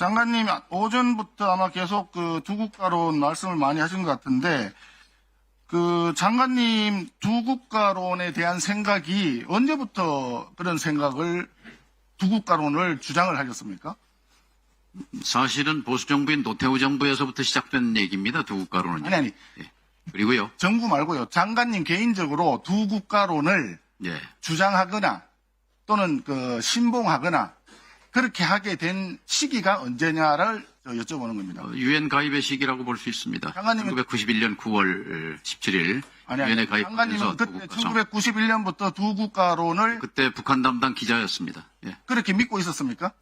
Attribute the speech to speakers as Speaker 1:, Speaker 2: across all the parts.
Speaker 1: 장관님 오전부터 아마 계속 그 두 국가론 말씀을 많이 하신 것 같은데 그 장관님 두 국가론에 대한 생각이 언제부터 그런 생각을 두 국가론을 주장을 하셨습니까?
Speaker 2: 사실은 보수 정부인 노태우 정부에서부터 시작된 얘기입니다. 두 국가로는.
Speaker 1: 아니 아니
Speaker 2: 그리고요.
Speaker 1: 정부 말고요. 장관님 개인적으로 두 국가론을
Speaker 2: 예.
Speaker 1: 주장하거나 또는 그 신봉하거나 그렇게 하게 된 시기가 언제냐를 저 여쭤보는 겁니다.
Speaker 2: 유엔 가입의 시기라고 볼 수 있습니다.
Speaker 1: 장관님은-
Speaker 2: 1991년 9월 17일
Speaker 1: 아니
Speaker 2: 유엔에
Speaker 1: 아니
Speaker 2: 가입해서
Speaker 1: 장관님은
Speaker 2: 두
Speaker 1: 그때
Speaker 2: 국가 정-
Speaker 1: 1991년부터 두 국가론을
Speaker 2: 그때 북한 담당 기자였습니다. 예.
Speaker 1: 그렇게 믿고 있었습니까?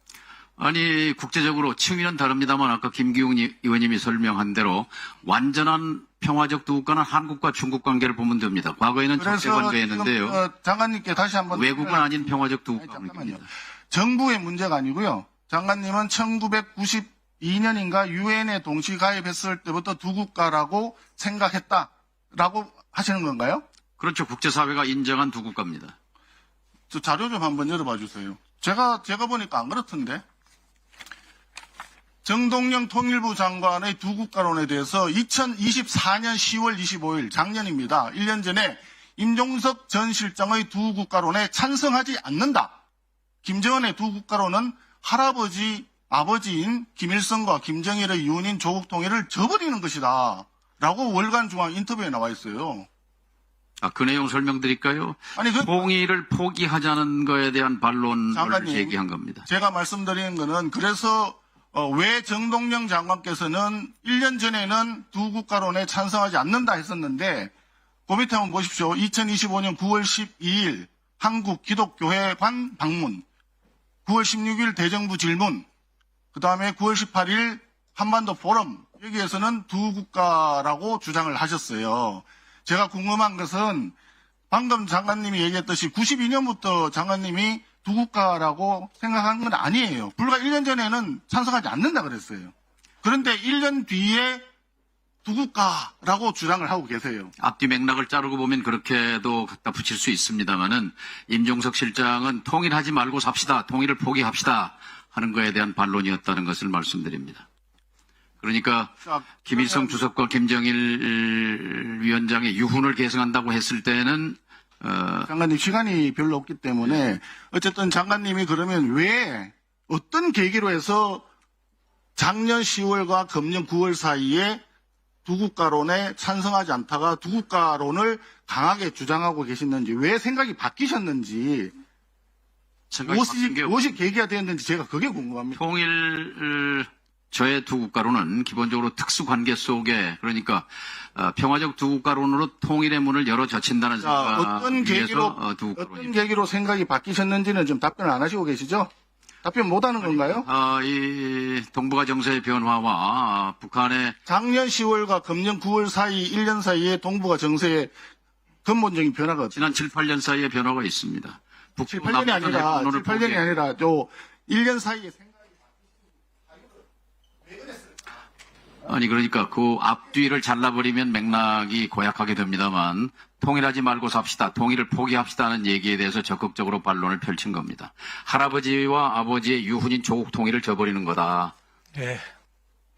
Speaker 2: 아니 국제적으로 층위는 다릅니다만 아까 김기웅 이- 의원님이 설명한 대로 완전한 평화적 두 국가는 한국과 중국 관계를 보면 됩니다. 과거에는 적대 관계였는데요.
Speaker 1: 어, 장관님께 다시 한번
Speaker 2: 외국은 아닌 평화적 두
Speaker 1: 아니,
Speaker 2: 국가
Speaker 1: 잠깐만요.
Speaker 2: 관계입니다.
Speaker 1: 정부의 문제가 아니고요. 장관님은 1992년인가 유엔에 동시 가입했을 때부터 두 국가라고 생각했다라고 하시는 건가요?
Speaker 2: 그렇죠. 국제사회가 인정한 두 국가입니다.
Speaker 1: 저 자료 좀 한번 열어봐 주세요. 제가 제가 보니까 안 그렇던데. 정동영 통일부 장관의 두 국가론에 대해서 2024년 10월 25일 작년입니다. 1년 전에 임종석 전 실장의 두 국가론에 찬성하지 않는다. 김정은의 두 국가론은 할아버지 아버지인 김일성과 김정일의 이혼인 조국 통일을 저버리는 것이다. 라고 월간 중앙 인터뷰에 나와 있어요.
Speaker 2: 아, 그 내용 설명드릴까요?
Speaker 1: 아니 그
Speaker 2: 통일을 포기하자는 거에 대한 반론을
Speaker 1: 장관님.
Speaker 2: 제기한 겁니다.
Speaker 1: 제가 말씀드리는 거는 그래서 어, 왜 정동영 장관께서는 1년 전에는 두 국가론에 찬성하지 않는다 했었는데 그 밑에 한번 보십시오. 2025년 9월 12일 한국 기독교회관 방문 9월 16일 대정부 질문 그 다음에 9월 18일 한반도 포럼 여기에서는 두 국가라고 주장을 하셨어요. 제가 궁금한 것은 방금 장관님이 얘기했듯이 92년부터 장관님이 두 국가라고 생각한 건 아니에요. 불과 1년 전에는 찬성하지 않는다 그랬어요. 그런데 1년 뒤에 두 국가라고 주장을 하고 계세요.
Speaker 2: 앞뒤 맥락을 자르고 보면 그렇게도 갖다 붙일 수 있습니다만은 임종석 실장은 통일하지 말고 삽시다. 통일을 포기합시다. 하는 거에 대한 반론이었다는 것을 말씀드립니다. 그러니까
Speaker 1: 자,
Speaker 2: 김일성 주석과 김정일 위원장의 유훈을 계승한다고 했을 때는 어,
Speaker 1: 장관님 시간이 별로 없기 때문에 어쨌든 장관님이 그러면 왜 어떤 계기로 해서 작년 10월과 금년 9월 사이에 두 국가론에 찬성하지 않다가 두 국가론을 강하게 주장하고 계시는지 왜 생각이 바뀌셨는지
Speaker 2: 생각이
Speaker 1: 무엇이,
Speaker 2: 게
Speaker 1: 무엇이 계기가 되었는지 제가 그게 궁금합니다.
Speaker 2: 통일 저의 두 국가로는 기본적으로 특수 관계 속에 그러니까 어, 평화적 두 국가론으로 통일의 문을 열어 젖힌다는
Speaker 1: 자, 어떤
Speaker 2: 생각
Speaker 1: 계기로
Speaker 2: 어, 두
Speaker 1: 어떤. 계기로 생각이 바뀌셨는지는 좀 답변을 안 하시고 계시죠? 답변 못 하는 건가요?
Speaker 2: 어, 이 동북아 정세의 변화와 북한의
Speaker 1: 작년 10월과 금년 9월 사이 1년 사이에 동북아 정세에 근본적인 변화가 없
Speaker 2: 지난 7, 8년 사이의 변화가 있습니다.
Speaker 1: 7, 8년이 아니라 7, 8년이 아니라 요 1년 사이에 생-
Speaker 2: 아니 그러니까 그 앞뒤를 잘라버리면 맥락이 고약하게 됩니다만 통일하지 말고 삽시다. 통일을 포기합시다는 얘기에 대해서 적극적으로 반론을 펼친 겁니다. 할아버지와 아버지의 유훈인 조국 통일을 저버리는 거다.
Speaker 3: 예,